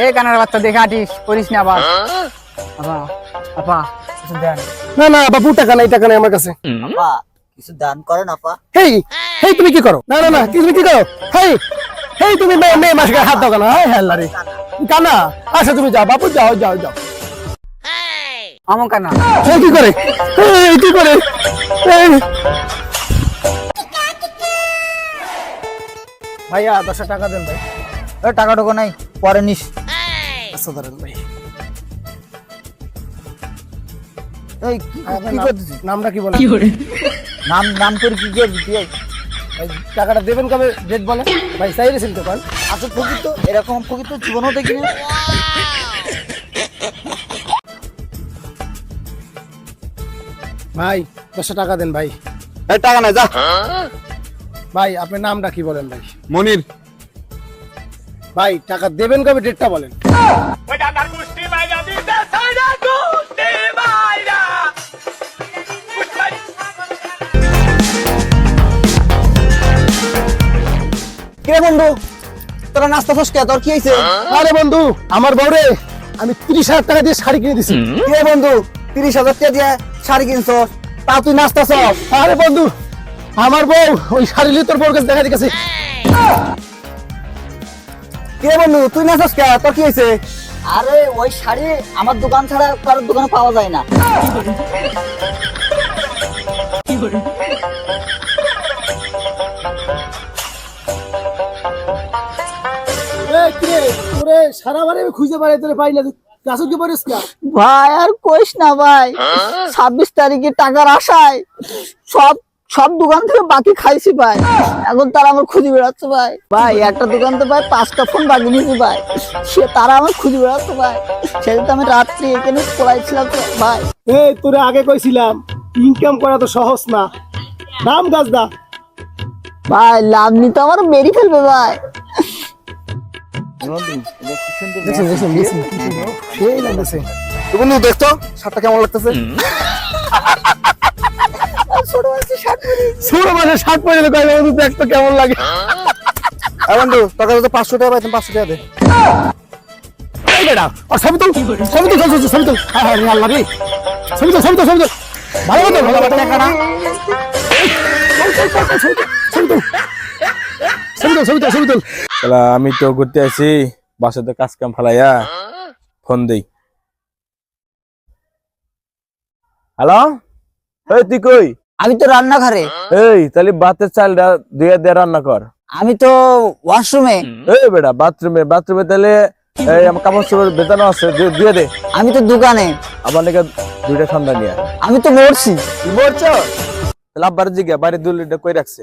এ কানার বাচ্চা দেখে আটিস করিস না আবার। আপা আপা কিছু দেন। না না বাবু টাকা নাই টাকা নাই আমার কাছে। আপা কিছু দান করেন আপা। হেই হেই তুমি কি করো? না না না কি তুমি কি করো? হেই হেই তুমি মেয়ে মেয়ে মাসে হাত দাও কেন? হ্যাঁ হ্যাঁ লারি কানা আচ্ছা তুমি যাও বাবু যাও যাও যাও। আমন কানা এই কি করে? এই কি করে? ভাইয়া দশটা টাকা দেন ভাই। এ টাকা টাকা নাই পরে নিস। আচ্ছা ধরেন ভাই। এই কি কি করতেছিস? নামটা কি বলেন? নাম নাম করে কি করবি টাকাটা দেবেন কবে? ডেট বলে ভাই চাই রেছেন তো কাল আসল প্রকৃত এরকম প্রকৃত জীবনও দেখি না ভাই দশটা টাকা দেন ভাই। টাকা নাই যা। ভাই আপনার নামটা কি বলেন ভাই? মনির। ভাই টাকা দেবেন কবে? ডেটটা বলেন। কে বন্ধু? তোরা নাস্তা ফসকে তোর কি হয়েছে? আরে বন্ধু আমার বউরে আমি তিরিশ হাজার টাকা দিয়ে শাড়ি কিনে দিছি। কে বন্ধু? তিরিশ হাজার টাকা দিয়ে শাড়ি কিনছ তা তুই নাস্তা আরে বন্ধু আমার বউ ওই শাড়ি তোর বউর কাছে দেখা দিতেছে। কে বন্ধু তুই নাচাস কে? তোর কি হয়েছে? আরে ওই শাড়ি আমার দোকান ছাড়া কারোর দোকানে পাওয়া যায় না। তোরে সারা বারে আমি খুঁজে পাই তোরে পাই না কি পারিস ভাই আর কইস না ভাই ছাব্বিশ তারিখে টাকার আশায় সব সব দোকান থেকে বাকি খাইছি ভাই। এখন তারা আমার খুঁজে বেড়াচ্ছে ভাই। ভাই একটা দোকান তো ভাই পাঁচটা ফোন বাকি নিয়েছি ভাই। সে তারা আমার খুঁজে বেড়াচ্ছে ভাই। সেদিন তো আমি রাত্রি এখানে পড়াইছিলাম তো ভাই। এই তোরে আগে কইছিলাম ইনকাম করা তো সহজ না। নাম গাছ দা। ভাই লাভ নিতে আমার মেরি ফেলবে ভাই। তো বন্ধু দেখতো শার্টটা কেমন লাগতেছে? ছোট আছে ষাট ছোট মাসে শার্ট পরে কয় বন্ধু দেখ তো কেমন লাগে? বন্ধু তো পাঁচশো টাকা পাইতাম পাঁচশো দে। বেটা আর হ্যাঁ হ্যাঁ আল্লাহ রে ভালো ভালো আমি তো ঘুরতে আছি বাসাতে কাজ কাম ফেলাইয়া ফোন দেই। হ্যালো? এই তুই কই? আমি তো রান্নাঘরে। এই তাহলে ভাতের চালটা দিয়ে দিয়ে রান্না কর। আমি তো ওয়াশরুমে। এই বেটা বাথরুমে বাথরুমে তাহলে এই আমার কাপড় চোপড় বেতানো আছে দিয়ে- দে। আমি তো দোকানে। আমার লেগে দুইটা ঠান্ডা নিয়ে আমি তো মরছি। মরছ? তাহলে আব্বার জিগা বাড়ি দুলিটা কই রাখছে?